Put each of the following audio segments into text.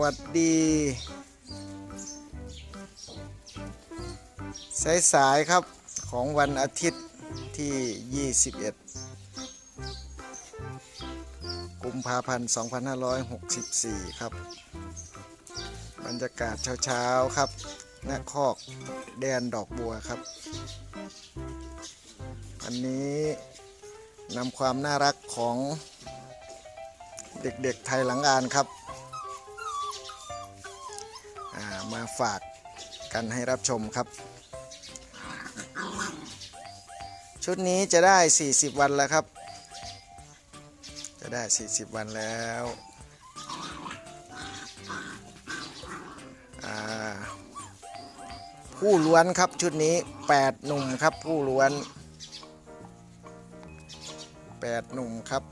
วัสดีสายสายๆครับของวันอาทิตย์ที่ 21 กุมภาพันธ์ 2564 ครับ บรรยากาศเช้าๆครับณคอกแดนดอกบัวครับ อันนี้นำความน่ารักของเด็กๆไทยหลังอานครับ มาฝากกันให้รับชมครับ ชุดนี้จะได้ 40 วันแล้วครับ จะได้ 40 วันแล้วผู้ล้วนครับชุดนี้ 8 หนุ่มครับผู้ล้วน 8 หนุ่มครับ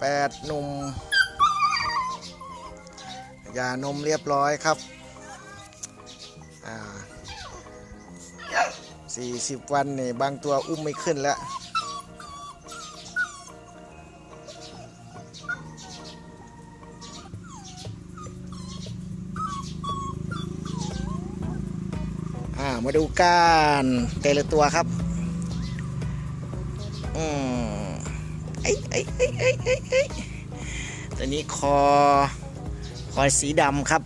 แปดหนุ่มยานมเรียบร้อยครับสี่สิบวันนี่บางตัวอุ้มไม่ขึ้นแล้ว มาดูกันแต่ละตัวครับ อืม อ้ไอ้ไอ้ไอ้ไอ้ไอ้ตัวนี้คอ คอสีดำครับ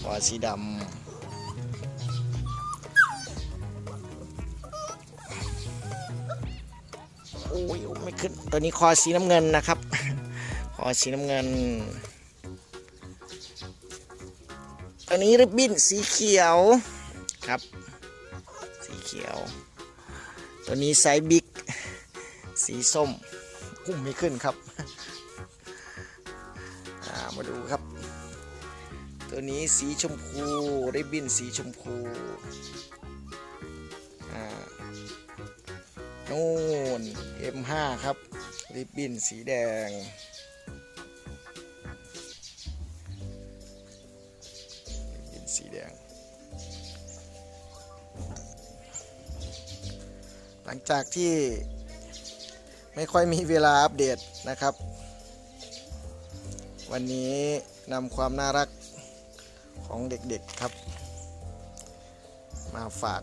คอสีดำโอ้ยไม่ขึ้น ตัวนี้คอสีน้ำเงินนะครับ คอสีน้ำเงิน ตัวนี้ริบบิ้นสีเขียวครับ สีเขียว ตัวนี้ไซส์บิ๊ก สีส้มกุ้มไม่ขึ้นครับามาดูครับ ตัวนี้สีชมพูริบบิ้นสีชมพูอ่านู่น M5 ครับริบบิ้นสีแดงริบบิ้นสีแดง หลังจากที่ ไม่ค่อยมีเวลาอัปเดตนะครับ วันนี้นำความน่ารักของเด็กๆครับ มาฝาก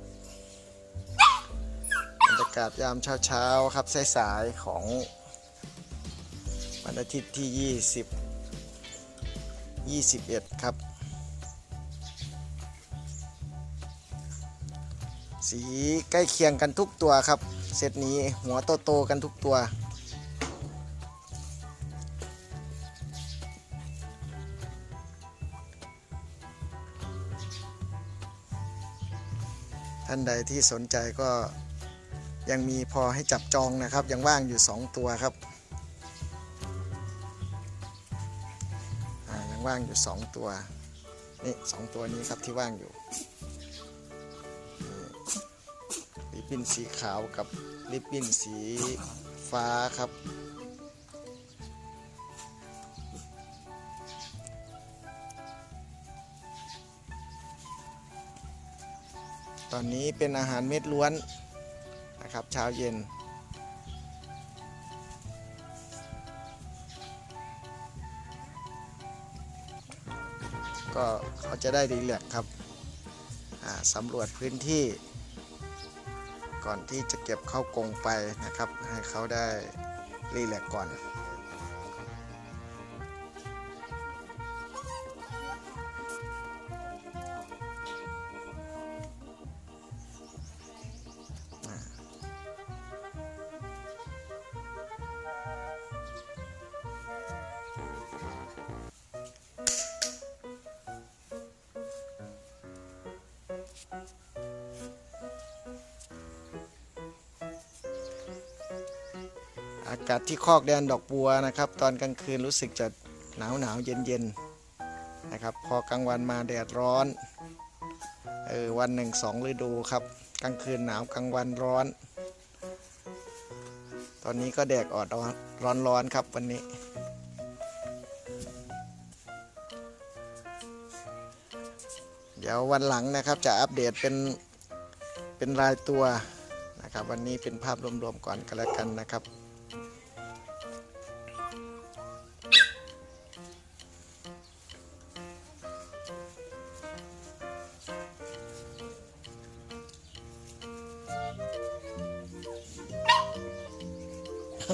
บรรยากาศยามเช้าๆครับสายๆของวันอาทิตย์ที่ 20 21 ครับ สีใกล้เคียงกันทุกตัวครับ เซตนี้หัวโตๆกันทุกตัว ท่านใดที่สนใจก็ยังมีพอให้จับจองนะครับ ยังว่างอยู่ 2 ตัวครับยังว่างอยู่ 2 ตัว นี่สองตัวนี้ครับที่ว่างอยู่ บิ้นสีขาวกับริบบิ้นสีฟ้าครับ ตอนนี้เป็นอาหารเม็ดล้วนนะครับเช้าเย็นก็เขาจะได้รีแลกครับสำรวจพื้นที่ ก่อนที่จะเก็บเข้ากรงไปนะครับ ให้เขาได้รีแลกก่อน อากาศที่คอกแดนดอกบัวนะครับ ตอนกลางคืนรู้สึกจะหนาวหนาวเย็นเย็นๆนะครับ พอกลางวันมาแดดร้อนเออวันหนึ่งสองฤดูครับ กลางคืนหนาวกลางวันร้อน ตอนนี้ก็แดดออดร้อนร้อนครับวันนี้ เดี๋ยววันหลังนะครับจะอัปเดตเป็นเป็นรายตัวนะครับ วันนี้เป็นภาพรวมๆก่อนก็แล้วกันนะครับ เ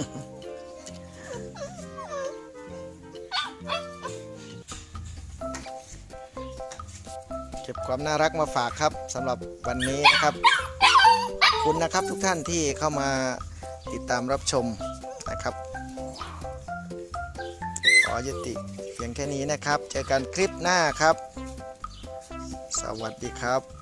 ก็บความน่ารักมาฝากครับสำหรับวันนี้นะครับขอบคุณนะครับทุกท่านที่เข้ามาติดตามรับชมนะครับ ขอยุติเพียงแค่นี้นะครับ เจอกันคลิปหน้าครับ สวัสดีครับ